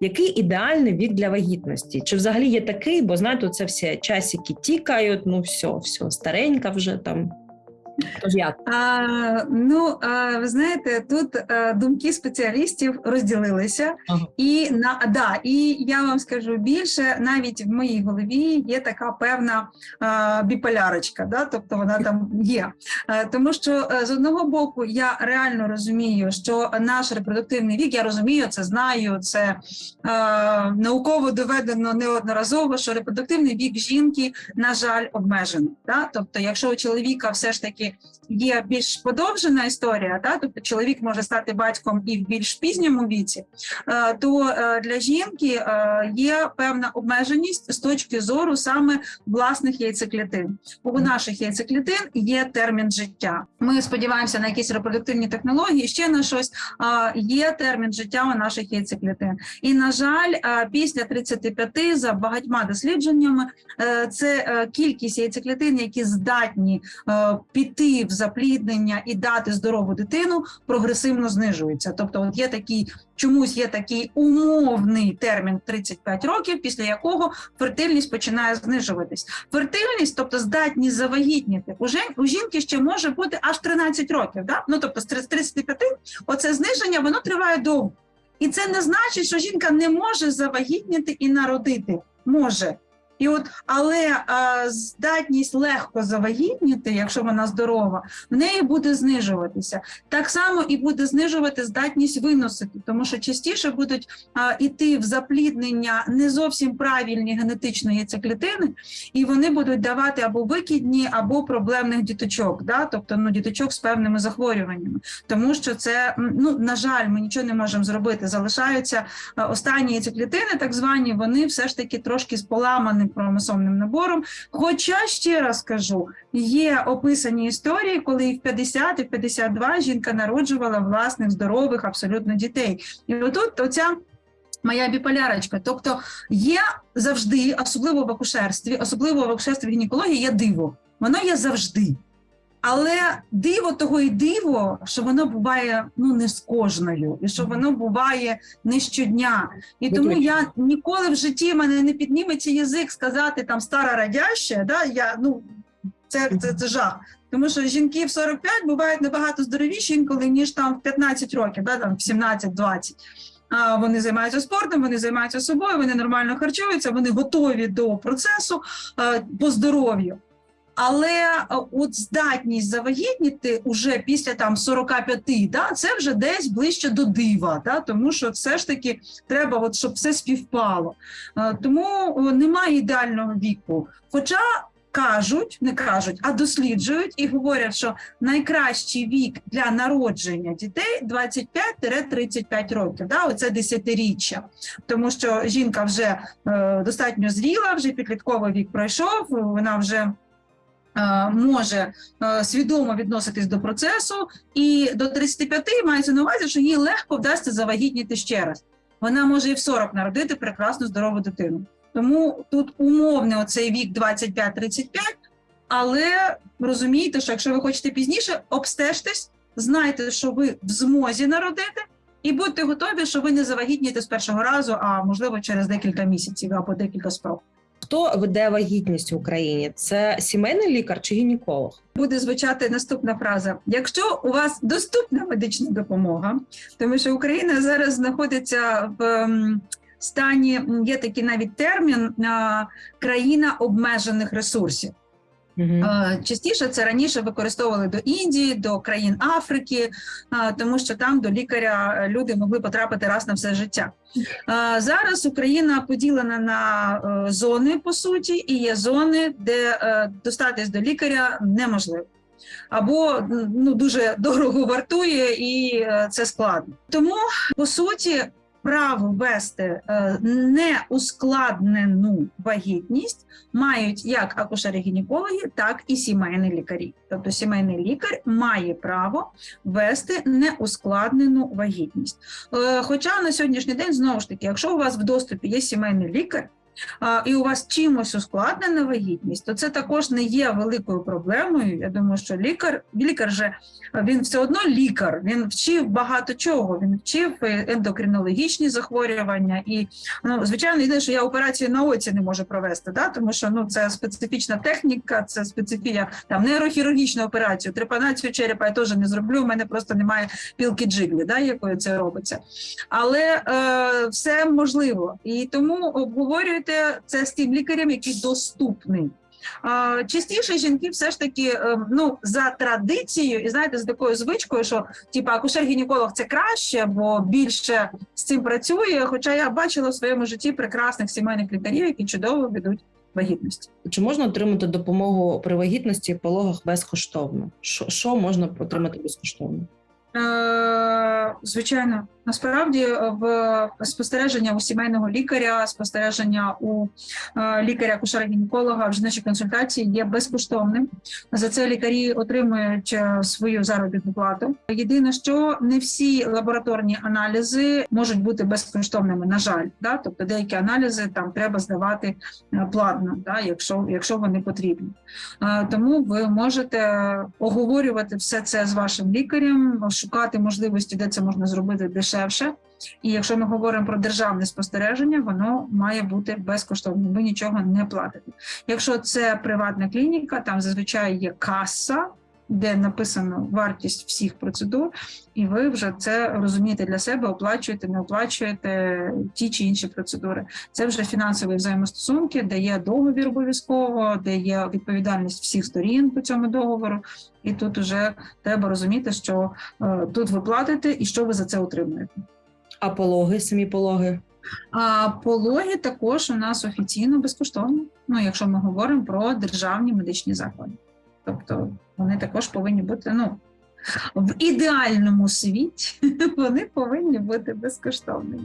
Який ідеальний вік для вагітності? Чи взагалі є такий? Бо знаєте, це все часики тікають, ну все, все, старенька вже там. Тож як? А, ну, а, ви знаєте, тут а, думки спеціалістів розділилися, Ага. і на да, і я вам скажу більше, навіть в моїй голові є така певна а, біполярочка, да, тобто вона там є. А, тому що е, з одного боку я реально розумію, що наш репродуктивний вік, я розумію, це знаю, це е, науково доведено неодноразово, що репродуктивний вік жінки, на жаль, обмежений. Да? Тобто, якщо у чоловіка все ж таки є більш подовжена історія, да? тобто чоловік може стати батьком і в більш пізньому віці, е, то е, для жінки е, є певна обмеженість з точки зору саме власних яйцеклітин. У наших яйцеклітин є термін життя. Ми сподіваємося на якісь репродуктивні технології, ще на щось. Є термін життя у наших яйцеклітин. І на жаль, після 35 за багатьма дослідженнями це кількість яйцеклітин, які здатні е, піти в запліднення і дати здорову дитину, прогресивно знижується. Тобто, от є такий чомусь є такий умовний термін 35 років, після якого фертильність починає знижуватись. Фертильність, тобто здатність завагітніти, у жінки ще може бути аж 13 років. Да? Ну тобто з 35 оце зниження воно триває довго. І це не значить, що жінка не може завагітніти і народити. Може. І от, але а, здатність легко завагітніти, якщо вона здорова, в неї буде знижуватися. Так само і буде знижувати здатність виносити, тому що частіше будуть а, іти в запліднення не зовсім правильні генетичної яйцеклітини, і вони будуть давати або викидні, або проблемних діточок, да? тобто ну, діточок з певними захворюваннями. Тому що це, ну, на жаль, ми нічого не можемо зробити. Залишаються останні яйцеклітини, так звані, вони все ж таки трошки з поламаним хромосомним набором. Хоча ще раз кажу, є описані історії, коли і в 50, і в 52 жінка народжувала власних здорових абсолютно дітей. І отут оця. Моя біполярочка, тобто є завжди, особливо в акушерстві, особливо в акушерстві гінекології, є диво. Воно є завжди. Але диво того і диво, що воно буває ну не з кожною, і що воно буває не щодня. І тому я ніколи в житті мене не підніметься язик сказати там стара радяща. Да, я ну це, це, це жах. Тому що жінки в 45 бувають набагато здоровіші інколи, ніж там в 15 років, да, там в 17-20. А вони займаються спортом, вони займаються собою, вони нормально харчуються, вони готові до процесу е, по здоров'ю. Але е, от здатність завагітніти уже після там 45, да, це вже десь ближче до дива, да, тому що все ж таки треба, от, щоб все співпало. Е, Тому немає ідеального віку. Хоча кажуть, не кажуть, а досліджують і говорять, що найкращий вік для народження дітей 25-35 років. Да, оце десятиріччя, тому що жінка вже е, достатньо зріла, вже підлітковий вік пройшов, вона вже. Е, Може е, свідомо відноситись до процесу, і до 35 мається на увазі, що їй легко вдасться завагітніти ще раз. Вона може і в 40 народити прекрасну здорову дитину. Тому тут умовний оцей вік 25-35, але розумійте, що якщо ви хочете пізніше, обстежтесь, знайте, що ви в змозі народити, і будьте готові, що ви не завагітнієте з першого разу, а можливо через декілька місяців або декілька спроб. Хто веде вагітність в Україні? Це сімейний лікар чи гінеколог? Буде звучати наступна фраза: якщо у вас доступна медична допомога, тому що Україна зараз знаходиться в стані, є такий навіть термін країна обмежених ресурсів. Е, Частіше це раніше використовували до Індії, до країн Африки, е, тому що там до лікаря е, люди могли потрапити раз на все життя. Зараз Україна поділена на зони по суті, і є зони, де достатись до лікаря неможливо. Або ну дуже дорого вартує, і це складно. Тому по суті, право вести е, неускладнену вагітність мають як акушери-гінекологи, так і сімейні лікарі. Тобто сімейний лікар має право вести неускладнену вагітність. Е, Хоча на сьогоднішній день знову ж таки, якщо у вас в доступі є сімейний лікар, і у вас чимось ускладнена вагітність, то це також не є великою проблемою. Я думаю, що лікар, лікар же він все одно лікар, він вчив багато чого. Він вчив е, ендокринологічні захворювання. І ну, звичайно, єдине, що я операцію на оці не можу провести, да? тому що ну це специфічна техніка, це специфія там нейрохірургічну операцію, трепанацію черепа я теж не зроблю. У мене просто немає пілки джиглі, да, якою це робиться. Але е, все можливо. І тому обговорюйте це з тим лікарем, який доступний. Частіше жінки все ж таки е, ну за традицією, і знаєте, з такою звичкою, що типа акушер-гінеколог це краще, бо більше з цим працює. Хоча я бачила в своєму житті прекрасних сімейних лікарів, які чудово ведуть вагітність. Чи можна отримати допомогу при вагітності і пологах безкоштовно? Що, що можна отримати безкоштовно? Е, Звичайно, насправді е, в спостереження у сімейного лікаря, спостереження у е, лікаря акушера гінеколога в жіночій консультації є безкоштовним. За це лікарі отримують е, свою заробітну плату. Єдине, що не всі лабораторні аналізи можуть бути безкоштовними. На жаль, да? тобто деякі аналізи там треба здавати платно, да? якщо, якщо вони потрібні. Тому ви можете оговорювати все це з вашим лікарем, шукати можливості, де це можна зробити дешевше. І якщо ми говоримо про державне спостереження, воно має бути безкоштовним. Ви нічого не платите. Якщо це приватна клініка, там зазвичай є каса, де написано вартість всіх процедур, і ви вже це розумієте для себе, оплачуєте, не оплачуєте ті чи інші процедури. Це вже фінансові взаємостосунки, де є договір обов'язково, де є відповідальність всіх сторін по цьому договору. І тут вже треба розуміти, що е, тут ви платите і що ви за це отримуєте. А пологи, самі пологи? А пологи також у нас офіційно безкоштовно. Ну, якщо ми говоримо про державні медичні заклади, тобто вони також повинні бути. Ну в ідеальному світі вони повинні бути безкоштовними.